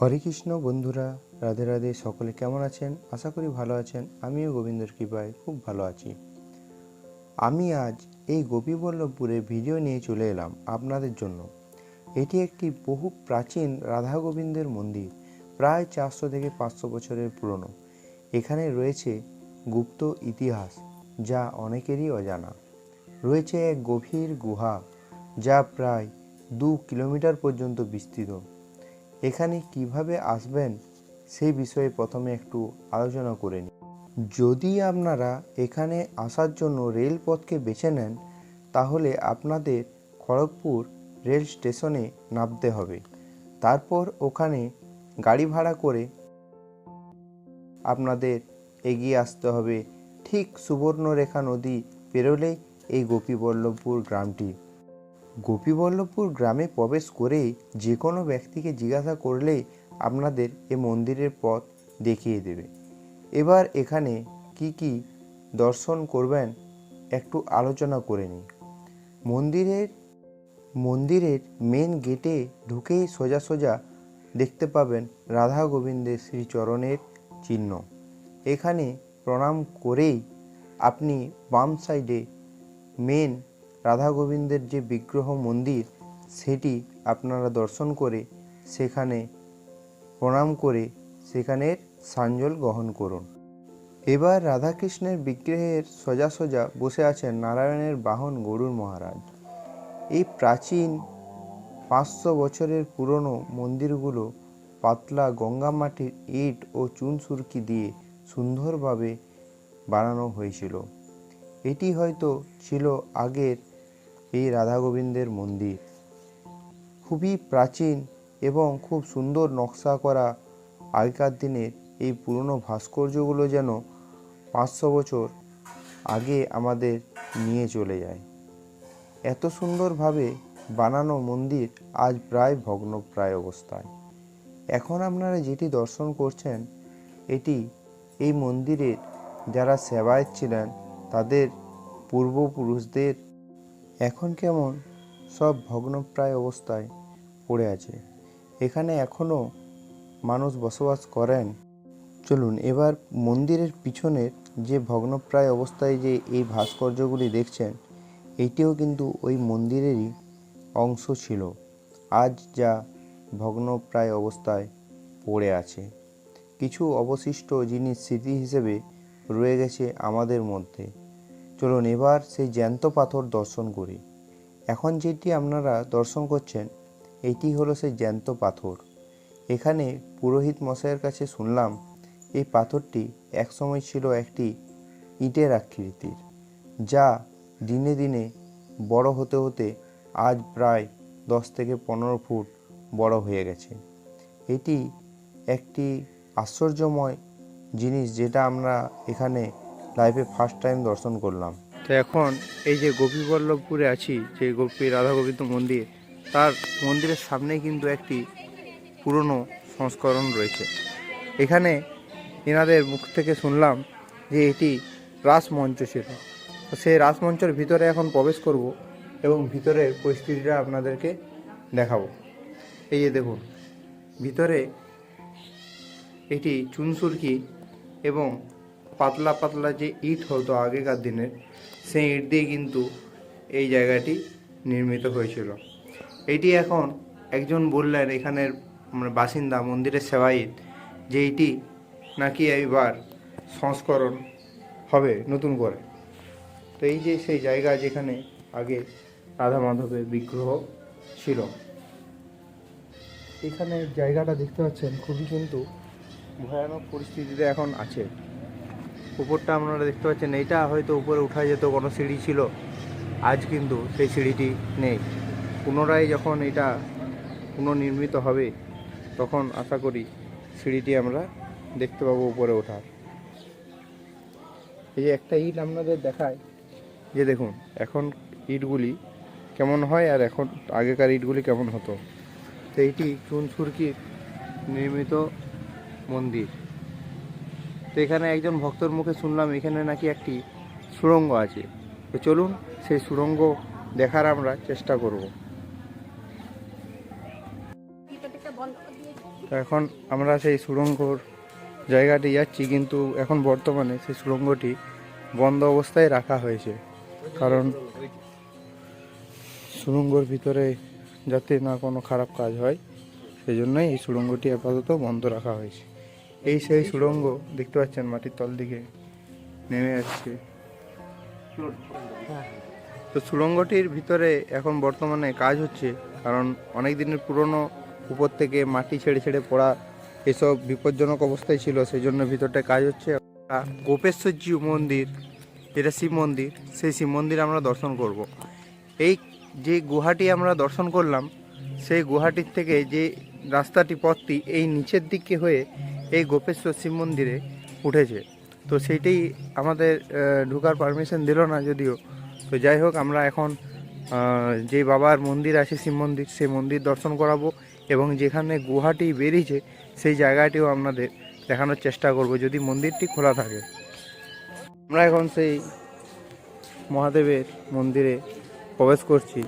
হরে কৃষ্ণ বন্ধুরা, রাধে রাধে, সকলে কেমন আছেন? আশা করি ভালো আছেন। আমিও গোবিন্দর কৃপায় খুব ভালো আছি। আমি আজ এই গোপীবল্লভপুরে ভিডিও নিয়ে চলে এলাম আপনাদের জন্য। এটি একটি বহু প্রাচীন রাধা গোবিন্দের মন্দির, প্রায় চারশো থেকে পাঁচশো বছরের পুরনো। এখানে রয়েছে গুপ্ত ইতিহাস, যা অনেকেরই অজানা। রয়েছে এক গভীর গুহা, যা প্রায় দু কিলোমিটার পর্যন্ত বিস্তৃত। এখানে কীভাবে আসবেন সেই বিষয়ে প্রথমে একটু আলোচনা করে নিই। যদি আপনারা এখানে আসার জন্য রেলপথকে বেছে নেন, তাহলে আপনাদের খড়গপুর রেল স্টেশনে নামতে হবে। তারপর ওখানে গাড়ি ভাড়া করে আপনাদের এগিয়ে আসতে হবে। ঠিক সুবর্ণরেখা নদী পেরোলেই এই গোপীবল্লভপুর গ্রামটি। গোপীবল্লভপুর গ্রামে প্রবেশ করেই যে কোনো ব্যক্তিকে জিজ্ঞাসা করলেই আপনাদের এ মন্দিরের পথ দেখিয়ে দেবে। এবার এখানে কি কি দর্শন করবেন একটু আলোচনা করে নিই। মন্দিরের মন্দিরের মেন গেটে ঢুকেই সোজা সোজা দেখতে পাবেন রাধা গোবিন্দের শ্রীচরণের চিহ্ন। এখানে প্রণাম করেই আপনি বাম সাইডে মেন রাধা গোবিন্দের যে বিগ্রহ মন্দির, সেটি আপনারা দর্শন করে সেখানে প্রণাম করে সেখানের সাঞ্জল গ্রহণ করুন। এবার রাধাকৃষ্ণের বিগ্রহের সোজা সোজা বসে আছেন নারায়ণের বাহন গরুর মহারাজ। এই প্রাচীন পাঁচশো বছরের পুরনো মন্দিরগুলো পাতলা গঙ্গা মাটির ইট ও চুন সুরকি দিয়ে সুন্দরভাবে বানানো হয়েছিল। এটি হয়তো ছিল আগের এই রাধা গোবিন্দের মন্দির। খুবই প্রাচীন এবং খুব সুন্দর নকশা করা আগেকার দিনের এই পুরনো ভাস্কর্যগুলো যেন পাঁচশো বছর আগে আমাদের নিয়ে চলে যায়। এত সুন্দরভাবে বানানো মন্দির আজ প্রায় ভগ্নপ্রায় অবস্থায়। এখন আপনারা যেটি দর্শন করছেন, এটি এই মন্দিরের যারা সেবায়ত ছিলেন, তাদের পূর্বপুরুষদের এখন কেমন? সব ভগ্নপ্রায় অবস্থায় পড়ে আছে। এখানে এখনও মানুষ বসবাস করেন? চলুন, এবার মন্দিরের পিছনের যে ভগ্নপ্রায় অবস্থায় যে এই ভাস্কর্যগুলি দেখছেন, এটিও কিন্তু ওই মন্দিরেরই অংশ ছিল। আজ যা ভগ্নপ্রায় অবস্থায় পড়ে আছে। কিছু অবশিষ্ট জিনিস স্মৃতি হিসেবে রয়ে গেছে আমাদের মধ্যে। চলুন এবার সেই জ্যান্ত পাথর দর্শন করি। এখন যেটি আপনারা দর্শন করছেন, এটি হলো সেই জ্যান্ত পাথর। এখানে পুরোহিত মশাইয়ের কাছে শুনলাম, এই পাথরটি একসময় ছিল একটি ইটের আকৃতির, যা দিনে দিনে বড় হতে হতে আজ প্রায় দশ থেকে পনেরো ফুট বড় হয়ে গেছে। এটি একটি আশ্চর্যময় জিনিস যেটা আমরা এখানে লাইফে ফার্স্ট টাইম দর্শন করলাম। তো এখন এই যে গোপীবল্লভপুরে আছি, যে গোপী রাধা গোবিন্দ মন্দির, তার মন্দিরের সামনেই কিন্তু একটি পুরনো সংস্করণ রয়েছে। এখানে এনাদের মুখ থেকে শুনলাম যে এটি রাসমঞ্চ ছিল সেই রাসমঞ্চের ভিতরে এখন প্রবেশ করব এবং ভিতরের পরিস্থিতিটা আপনাদেরকে দেখাবো। এই যে দেখুন, ভিতরে এটি চুনসুরকি এবং পাতলা পাতলা যে ইট হতো আগেকার দিনের সেই ইট দিয়ে কিন্তু এই জায়গাটি নির্মিত হয়েছিল। এটি এখন একজন বললেন এখানের মানে বাসিন্দা মন্দিরের সেবায়িত যে এটি নাকি এইবার সংস্করণ হবে নতুন করে। তো এই যে সেই জায়গা যেখানে আগে রাধা মাধবের বিগ্রহ ছিল, এখানে জায়গাটা দেখতে পাচ্ছেন খুবই কিন্তু ভয়ানক পরিস্থিতিতে এখন আছে। উপরটা আপনারা দেখতে পাচ্ছেন, এইটা হয়তো উপরে উঠা যেত, কোনো সিঁড়ি ছিল। আজ কিন্তু সেই সিঁড়িটি নেই। পুনরায় যখন এটা পুনর্নির্মিত হবে, তখন আশা করি সিঁড়িটি আমরা দেখতে পাবো উপরে ওঠার। এই যে একটা ইট আপনাদের দেখায়, যে দেখুন, এখন ইটগুলি কেমন হয় আর এখন আগেকার ইটগুলি কেমন হতো। তো এইটি চুনসুরকির নির্মিত মন্দির। তো এখানে একজন ভক্তর মুখে শুনলাম, এখানে নাকি একটি সুড়ঙ্গ আছে। তো চলুন, সেই সুড়ঙ্গ দেখার আমরা চেষ্টা করব। এখন আমরা সেই সুড়ঙ্গর জায়গাটি যাচ্ছি, কিন্তু এখন বর্তমানে সেই সুড়ঙ্গটি বন্ধ অবস্থায় রাখা হয়েছে। কারণ সুড়ঙ্গর ভিতরে যাতে না কোনো খারাপ কাজ হয়, সেই জন্যই এই সুড়ঙ্গটি আপাতত বন্ধ রাখা হয়েছে। এই সেই সুড়ঙ্গ দেখতে পাচ্ছেন মাটির তল দিকে নেমে যাচ্ছে তো সুড়ঙ্গটির ভিতরে এখন বর্তমানে কাজ হচ্ছে, কারণ অনেক দিনের পুরনো উপর থেকে মাটি ছেড়ে ছেড়ে পড়া এসব বিপজ্জনক অবস্থায় ছিল সেই জন্য ভিতরটায় কাজ হচ্ছে গোপেশ্বরজি মন্দির, যেটা শিব মন্দির, সেই শিব মন্দির আমরা দর্শন করব। এই যে গুহাটি আমরা দর্শন করলাম, সেই গুহাটির থেকে যে রাস্তাটি পথটি এই নিচের দিকে হয়ে এই গোপেশ্বর শিব মন্দিরে উঠেছে। তো সেইটাই আমাদের ঢুকার পারমিশন দিল না যদিও। তো যাই হোক, আমরা এখন যে বাবার মন্দির আছে শিব মন্দির, সেই মন্দির দর্শন করাবো এবং যেখানে গুহাটি বেরিয়েছে, সেই জায়গাটিও আপনাদের দেখানোর চেষ্টা করব যদি মন্দিরটি খোলা থাকে। আমরা এখন সেই মহাদেবের মন্দিরে প্রবেশ করছি।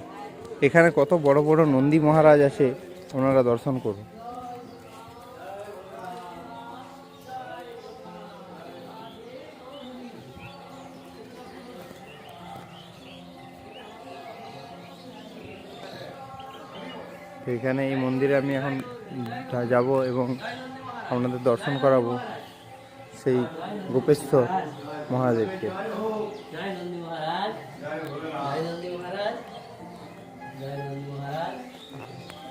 এখানে কত বড় বড় নন্দী মহারাজ আছে, ওনারা দর্শন করুন। এখানে এই মন্দিরে আমি এখন যাব এবং আপনাদের দর্শন করাবো সেই গোপেশ্বর মহাদেবকে।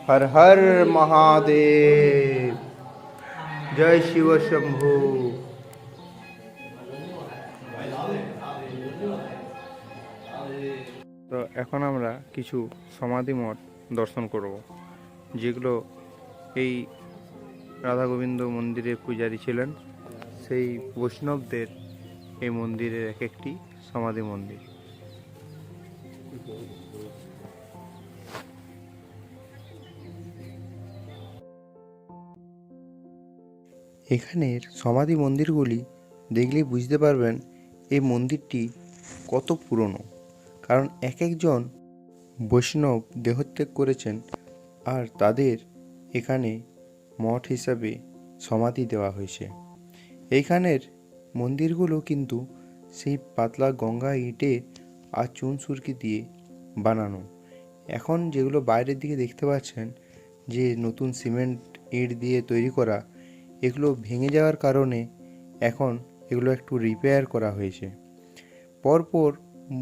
হর হর মহাদেব। জয় শিব শম্ভু। তো এখন আমরা কিছু সমাধি মঠ দর্শন করব। যেগুলো এই রাধা গোবিন্দ মন্দিরের পূজারী ছিলেন, সেই বৈষ্ণবদের এই মন্দিরের এক একটি সমাধি মন্দির। এখানের সমাধি মন্দিরগুলি দেখলেই বুঝতে পারবেন এই মন্দিরটি কত পুরনো। কারণ এক একজন বৈষ্ণব দেহত্যাগ করেছেন আর তাদের এখানে মঠ হিসাবে সমাধি দেওয়া হয়েছে। এইখানের মন্দিরগুলো কিন্তু সেই পাতলা গঙ্গা ইটে আর চুন সুরকি দিয়ে বানানো। এখন যেগুলো বাইরের দিকে দেখতে পাচ্ছেন, যে নতুন সিমেন্ট ইট দিয়ে তৈরি করা, এগুলো ভেঙে যাওয়ার কারণে এখন এগুলো একটু রিপেয়ার করা হয়েছে। পরপর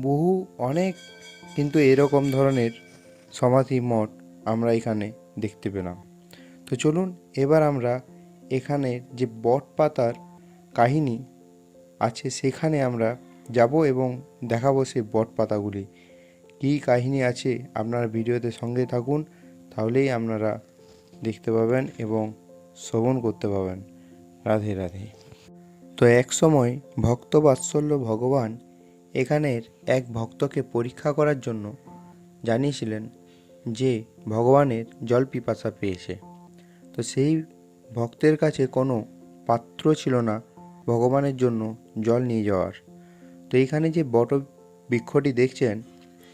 বহু অনেক কিন্তু এরকম ধরনের সমাধি মঠ আমরা এখানে দেখতে পেলাম। তো চলুন, এবার আমরা এখানে যে বট পাতার কাহিনী আছে, সেখানে আমরা যাব এবং দেখাবো সেই বট পাতাগুলি কী কাহিনী আছে, আপনারা ভিডিওতে সঙ্গে থাকুন, তাহলেই আপনারা দেখতে পাবেন এবং শ্রবণ করতে পাবেন। রাধে রাধে। তো এক সময় ভক্ত বাৎসল্য ভগবান এখানের এক ভক্তকে পরীক্ষা করার জন্য জানিয়েছিলেন যে ভগবানের জল পিপাসা পেয়েছে। তো সেই ভক্তের কাছে কোনো পাত্র ছিল না ভগবানের জন্য জল নিয়ে যাওয়ার। তো এইখানে যে বট বৃক্ষটি দেখছেন,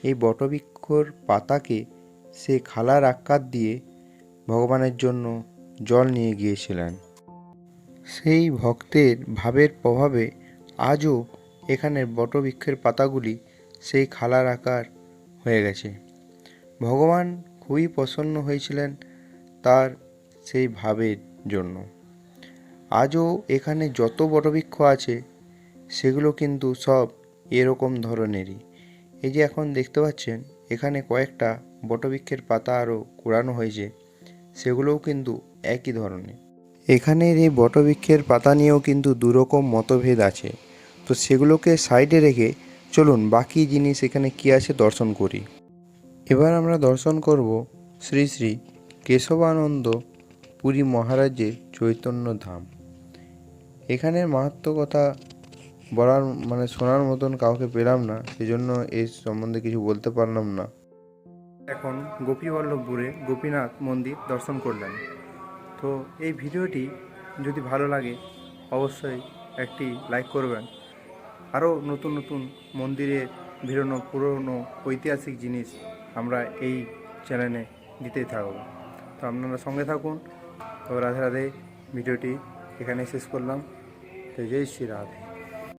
এই বটবৃক্ষর পাতাকে সে খালার আকার দিয়ে ভগবানের জন্য জল নিয়ে গিয়েছিলেন। সেই ভক্তের ভাবের প্রভাবে আজও এখানের বটবৃক্ষের পাতাগুলি সেই খালার আকার হয়ে গেছে। ভগবান খুবই প্রসন্ন হয়েছিলেন তার সেই ভাবের জন্য। আজও এখানে যত বটবৃক্ষ আছে, সেগুলো কিন্তু সব এরকম ধরনেরই। এই যে এখন দেখতে পাচ্ছেন, এখানে কয়েকটা বটবৃক্ষের পাতা আরও কুড়ানো হয়েছে, সেগুলোও কিন্তু একই ধরনের। এখানের এই বটবৃক্ষের পাতা নিয়েও কিন্তু দুরকম মতভেদ আছে। তো সেগুলোকে সাইডে রেখে চলুন বাকি জিনিস এখানে কী আছে দর্শন করি। এবার আমরা দর্শন করব শ্রী শ্রী কেশবানন্দ পুরী মহারাজের চৈতন্য ধাম। এখানের মাহাত্ম কথা বলার মানে শোনার মতন কাউকে পেলাম না, সেজন্য এই সম্বন্ধে কিছু বলতে পারলাম না। এখন গোপীবল্লভপুরে গোপীনাথ মন্দির দর্শন করলেন তো এই ভিডিওটি যদি ভালো লাগে, অবশ্যই একটি লাইক করবেন। আরও নতুন নতুন মন্দিরের বেরোনো পুরনো ঐতিহাসিক জিনিস আমরা এই চ্যানেলে দিতেই থাকব। তো আপনারা সঙ্গে থাকুন। তবে রাধে রাধে, ভিডিওটি এখানে শেষ করলাম। তো জয় শ্রী রাধে।